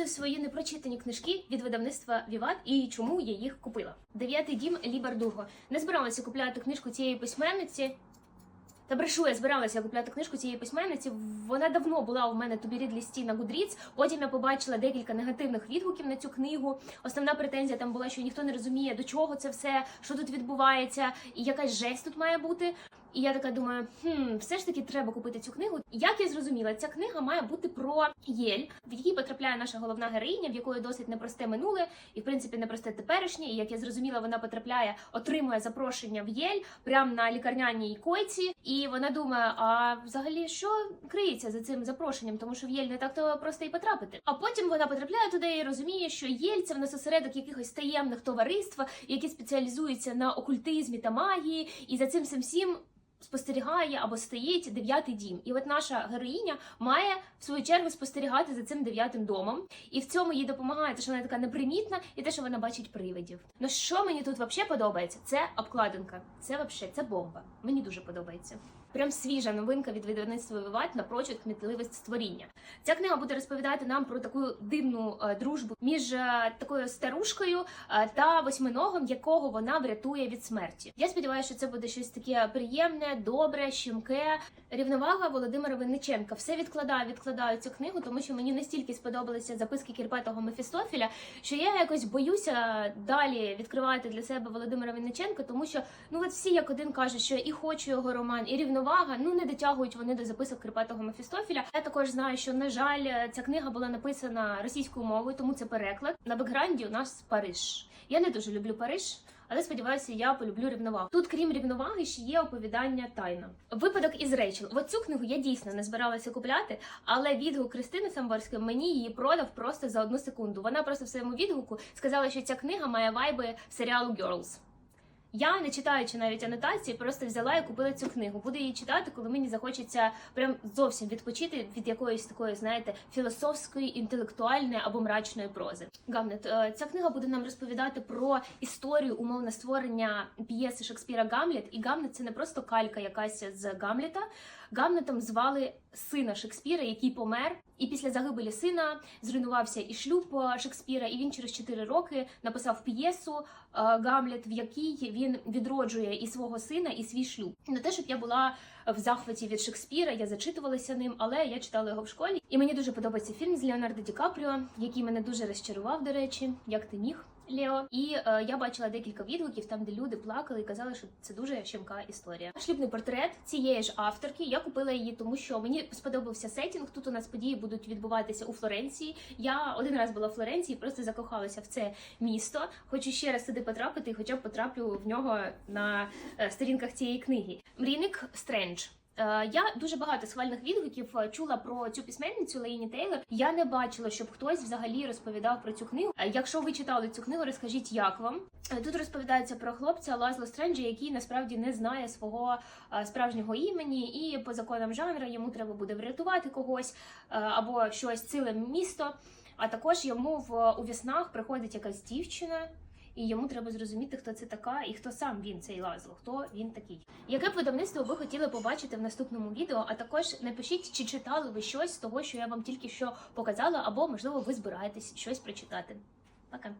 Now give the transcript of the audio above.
показую свої непрочитані книжки від видавництва Віват і чому я їх купила. Дев'ятий дім Лі Бардуго. Не збиралася купляти книжку цієї письменниці. Та брешу, я збиралася купляти книжку цієї письменниці. Вона давно була у мене тобі лісті на Goodreads. Потім я побачила декілька негативних відгуків на цю книгу. Основна претензія там була, що ніхто не розуміє, до чого це все, що тут відбувається, і якась жесть тут має бути. І я така думаю, хм, все ж таки треба купити цю книгу. Як я зрозуміла, ця книга має бути про Єль, в якій потрапляє наша головна героїня, в якої досить непросте минуле, і в принципі непросте теперішнє. І як я зрозуміла, вона потрапляє, отримує запрошення в Єль прямо на лікарняній койці. І вона думає: а взагалі що криється за цим запрошенням, тому що в Єль не так то просто і потрапити. А потім вона потрапляє туди і розуміє, що Єль це в нас осередок якихось таємних товариств, які спеціалізуються на окультизмі та магії, і за цим всім всім спостерігає або стоїть дев'ятий дім. І от наша героїня має в свою чергу спостерігати за цим дев'ятим домом. І в цьому їй допомагає те, що вона така непримітна, і те, що вона бачить привидів. Ну що мені тут взагалі подобається? Це обкладинка. Це взагалі це бомба. Мені дуже подобається. Прям свіжа новинка від видавництва Виват напрочуд кмітливість створіння. Ця книга буде розповідати нам про таку дивну е, дружбу між е, такою старушкою е, та восьминогом, якого вона врятує від смерті. Я сподіваюся, що це буде щось таке приємне, добре, щемке. Рівновага Володимира Винниченка. Все відкладаю, відкладаю цю книгу, тому що мені настільки сподобалися записки Кірпетого Мефістофіля, що я якось боюся далі відкривати для себе Володимира Винниченка, тому що ну от всі як один кажуть, що і хочу його роман, і рівновага. Ну не дотягують вони до записок Кирпатого Мефістофіля. Я також знаю, що на жаль, ця книга була написана російською мовою, тому це переклад. На бекграунді у нас Париж. Я не дуже люблю Париж. Але сподіваюся, я полюблю рівновагу. Тут, крім рівноваги, ще є оповідання тайна. Випадок із Рейчел. От цю книгу я дійсно не збиралася купляти, але відгук Кристини Самборської мені її продав просто за одну секунду. Вона просто в своєму відгуку сказала, що ця книга має вайби серіалу Girls. Я, не читаючи навіть анотації, просто взяла і купила цю книгу. Буду її читати, коли мені захочеться прям зовсім відпочити від якоїсь такої, знаєте, філософської, інтелектуальної або мрачної прози. Гамлет, е, ця книга буде нам розповідати про історію умовно створення п'єси Шекспіра Гамлет. І Гамлет це не просто калька якась з Гамлета. Гамлетом звали сина Шекспіра, який помер. І після загибелі сина зруйнувався і шлюб е, Шекспіра, і він через 4 роки написав п'єсу е, Гамлет, в якій він відроджує і свого сина, і свій шлюб. Не те, щоб я була в захваті від Шекспіра, я зачитувалася ним, але я читала його в школі. І мені дуже подобається фільм з Леонардо Ді Капріо, який мене дуже розчарував, до речі, як ти міг. Лео, і е, я бачила декілька відгуків, там де люди плакали і казали, що це дуже щемка історія. Шлюбний портрет цієї ж авторки. Я купила її, тому що мені сподобався сетінг. Тут у нас події будуть відбуватися у Флоренції. Я один раз була в Флоренції, просто закохалася в це місто. Хочу ще раз туди потрапити, хоча б потраплю в нього на е, сторінках цієї книги. Мрійник Стрендж. Е, Я дуже багато схвальних відгуків е, чула про цю письменницю Лейні Тейлор. Я не бачила, щоб хтось взагалі розповідав про цю книгу. Е, Якщо ви читали цю книгу, розкажіть, як вам тут розповідається про хлопця Лазло Стренджа, який насправді не знає свого справжнього імені, і по законам жанру йому треба буде врятувати когось або щось ціле місто. А також йому в у віснах приходить якась дівчина. І йому треба зрозуміти, хто це така і хто сам він цей Лазло, хто він такий. Яке б видавництво ви хотіли побачити в наступному відео? А також напишіть, чи читали ви щось з того, що я вам тільки що показала, або можливо ви збираєтесь щось прочитати. Пока.